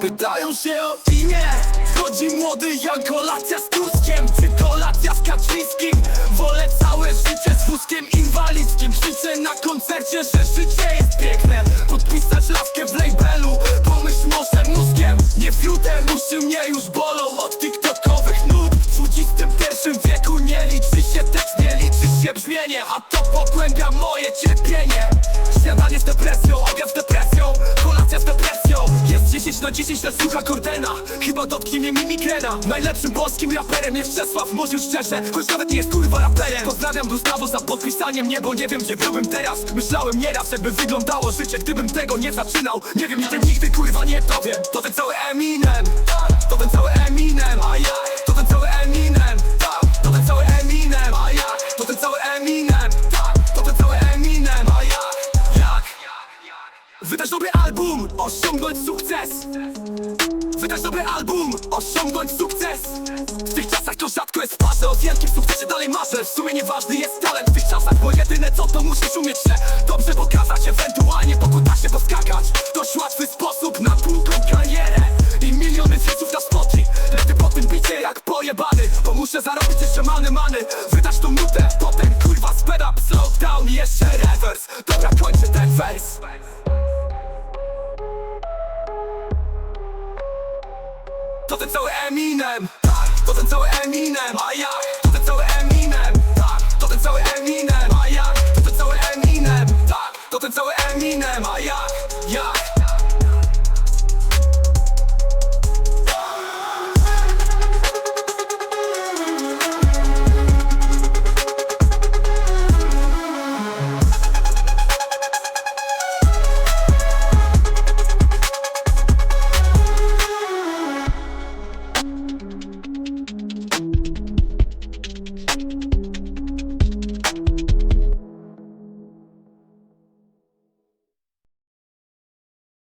Pytają się o imię. Chodzi młody jak kolacja z Tuskiem. Czy kolacja z Kaczyńskim. Wolę całe życie z wózkiem inwalidzkim. Krzyczę na koncercie, że życie jest piękne. Podpisać laskę w labelu. Pomyśl może mózgiem. Nie fiutem uszy mnie już bolą. Od tiktokowych nut W XXI wieku nie liczy się tekst Nie liczy się brzmienie. A to pogłębia moje cierpienie. Śniadanie z depresją, obiad z depresją 10 na 10 na słucha Kordena Chyba dotknie mi migrena Najlepszym polskim raperem jest Czesław Mówił szczerze, choć nawet nie jest kurwa raperem. Pozdrawiam Gustavo za podpisaniem mnie Bo nie wiem gdzie byłbym teraz. Myślałem nieraz jakby wyglądało życie Gdybym tego nie zaczynał. Nie wiem i tym nigdy kurwa nie powiem. To ten cały Eminem album, osiągnąć sukces. Wydać dobry album, osiągnąć sukces. W tych czasach to rzadko jest ważne O wielkim sukcesie dalej marzę. W sumie nieważny jest talent w tych czasach Bo jedyne co to musisz umieć się Dobrze pokazać, ewentualnie pokuta się poskakać. Dość łatwy sposób na długą karierę I miliony widzów na spoty. Lecę po tym bicie jak pojebany Bo muszę zarobić jeszcze many many. Wydać tą nutę, potem kurwa sped up Slow down i jeszcze rewers Dobra kończę ten wers To ten cały Eminem. Tak, to ten cały Eminem. A ja